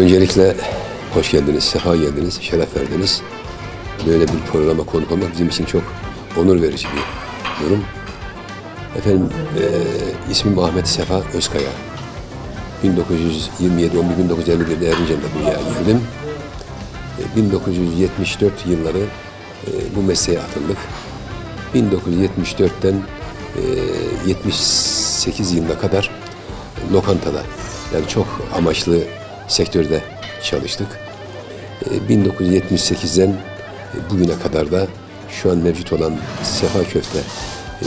öncelikle hoş geldiniz, sefa geldiniz, şeref verdiniz. Böyle bir programa konuk olmak bizim için çok onur verici bir durum. Efendim, eee ismim Ahmet Sefa Özkaya. 1927 11 1951'de Erzincan'da dünyaya geldim. E, 1974 yılları e, bu mesleğe atıldık. 1974'ten e, 78 yılına kadar lokantada yani çok amaçlı sektörde çalıştık. E, 1978'den e, bugüne kadar da şu an mevcut olan Sefa Köfte e,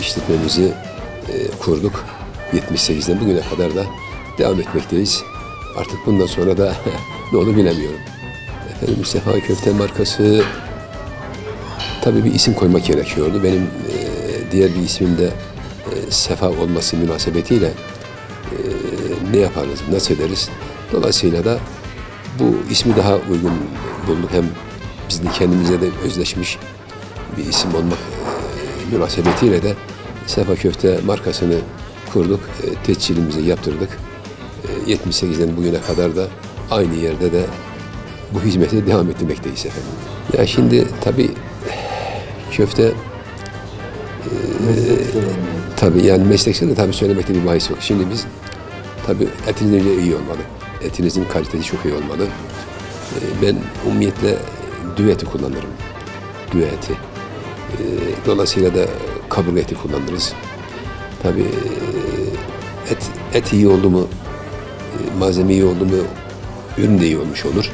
işletmemizi e, kurduk. 78'den bugüne kadar da devam etmekteyiz. Artık bundan sonra da ne olur bilemiyorum. Efendim Sefa Köfte markası tabii bir isim koymak gerekiyordu. Benim e, diğer bir ismim de e, Sefa olması münasebetiyle e, ne yaparız, nasıl ederiz? Dolayısıyla da bu ismi daha uygun bulduk. Hem bizim kendimize de özleşmiş bir isim olmak e, münasebetiyle de Sefa Köfte markasını kurduk. E, tescilimizi yaptırdık. E, 78'den bugüne kadar da aynı yerde de bu hizmete devam ettirmekteyiz efendim. Ya şimdi tabii köfte Tabii yani mesleksel de tabii söylemekte bir bahis yok. Şimdi biz tabii etiniz önce iyi olmalı. Etinizin kalitesi çok iyi olmalı. Ee, Ben umumiyetle düve eti kullanırım. Düve eti. Ee, Dolayısıyla da kaburga eti kullanırız. Tabii e, et, et iyi oldu mu, e, malzeme iyi oldu mu, ürün de iyi olmuş olur.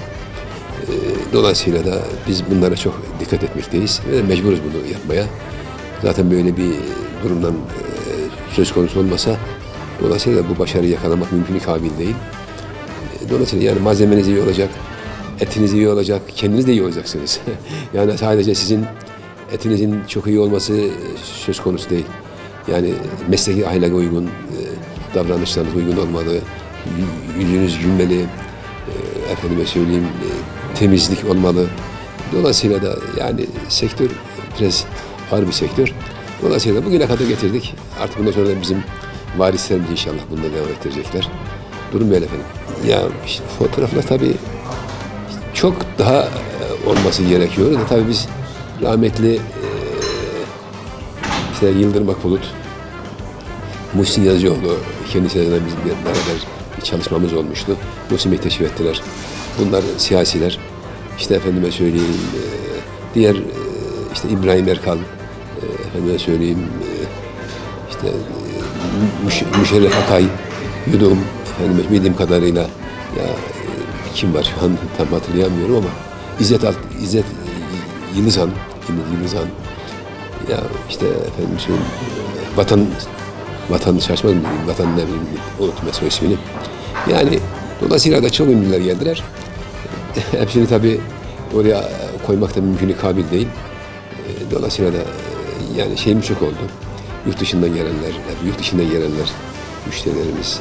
Ee, Dolayısıyla da biz bunlara çok dikkat etmekteyiz ve mecburuz bunu yapmaya. Zaten böyle bir durumdan e, söz konusu olmasa dolayısıyla bu başarıyı yakalamak mümkün kabil değil. Dolayısıyla yani malzemeniz iyi olacak, etiniz iyi olacak, kendiniz de iyi olacaksınız. yani sadece sizin etinizin çok iyi olması e, söz konusu değil. Yani mesleki ahlaka uygun, e, davranışlarınız uygun olmalı, yüzünüz gülmeli, e, efendime söyleyeyim temizlik olmalı. Dolayısıyla da yani sektör biraz ağır bir sektör. Dolayısıyla bugüne kadar getirdik. Artık bundan sonra da bizim varislerimiz inşallah bunda devam ettirecekler. Durum böyle efendim. Ya işte fotoğraflar tabii çok daha e, olması gerekiyor. Da tabii biz rahmetli e, işte Yıldırım Akbulut, Muhsin Yazıcıoğlu kendisiyle biz bir beraber bir çalışmamız olmuştu. Muhsin Bey teşrif ettiler. Bunlar siyasiler. İşte efendime söyleyeyim e, diğer e, işte İbrahim Erkal e, efendime söyleyeyim e, işte e, Müş- Müşerref Akay Yudum efendime bildiğim kadarıyla ya e, kim var şu an tam hatırlayamıyorum ama İzzet Alt, İzzet Yılızhan Yılızhan ya işte efendim söyleyeyim e, vatan vatan şaşmaz mı diyeyim vatan ne bileyim unuttum mesela ismini. Yani dolayısıyla da çok ünlüler geldiler. Hepsini tabii oraya koymak da mümkün kabil değil. E, Dolayısıyla da yani şeyimiz çok oldu. Yurt dışından gelenler, yani yurt dışından gelenler, müşterilerimiz.